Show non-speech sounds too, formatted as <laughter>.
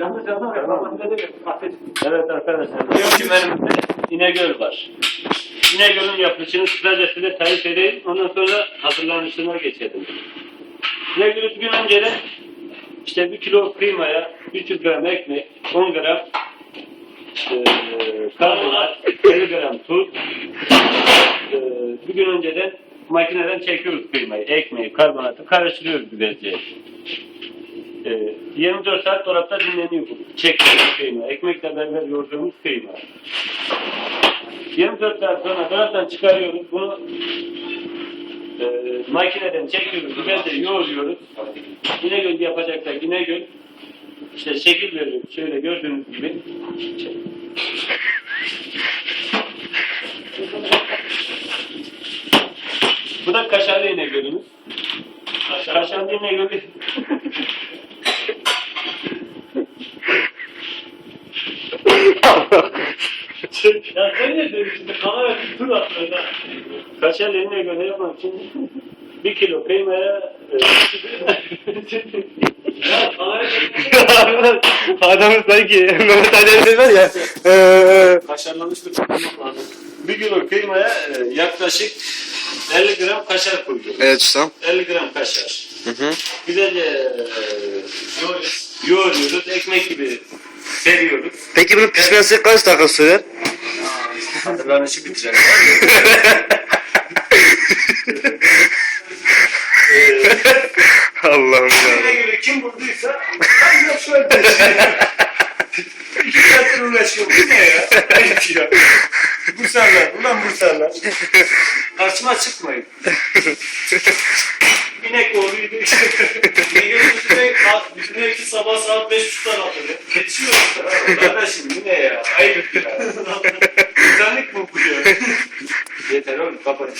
Yalnız yanlar ya. Tamam. Evet arkadaşlar, diyor ki önümüzde İnegöl var. İnegöl'ün yapılışını kısaca size tarif edeyim, ondan sonra hazırlanışına geçelim. İnegöl'ü bir gün önceden işte bir kilo kıymaya 300 gram ekmek, 10 gram e, karbonat, 50 gram tuz, e, bir gün önceden makineden çekiyoruz kıymayı, ekmeği, karbonatı karıştırıyoruz güzelce. E, 24 saat dolapta dinleniyor bu. Çektiğimiz kıyma. Ekmekle beraber yoğurduğumuz kıyma. 24 saat sonra dolaptan çıkarıyoruz. Bunu e, makineden çekiyoruz. Güzelce yoğuruyoruz. İnegöl yapacaksak İnegöl işte şekil veriyoruz. Şöyle gördüğünüz gibi. Bu da kaşarlı İnegöl'ümüz. Kaşarlı İnegöl'ü <laughs> Ya sen ne diyorsun şimdi? Kamera bir tur atıyor da. Kaşar eline göre yapmak için bir kilo kıymaya e, Ya çekmeye <laughs> Adamın sanki Mehmet Ali Erbil var ya. Eee Kaşarlanmış bir tutmak lazım. bir kilo kıymaya e, yaklaşık 50 gram kaşar koyuyoruz. Evet ustam. 50 gram kaşar. Hı hı. Güzelce e, yoğuruyoruz. yoğuruyoruz. Ekmek gibi seriyoruz. Peki bunun pişmesi kaç dakika sürer? Hazırlanışı bitirelim. Allah'ım ya. göre kim bulduysa ben de şöyle İki saattir uğraşıyorum. Bu ne ya? Ayıp ya. Bursarlar. Ulan Bursarlar. Karşıma çıkmayın. İnek oğluydu. Sabah saat 5.30'da atıyor. Geçiyor işte. Kardeşim bu ne ya? Ayıp ya. İnsanlık mı bu ya? <laughs> Yeter oğlum kapat.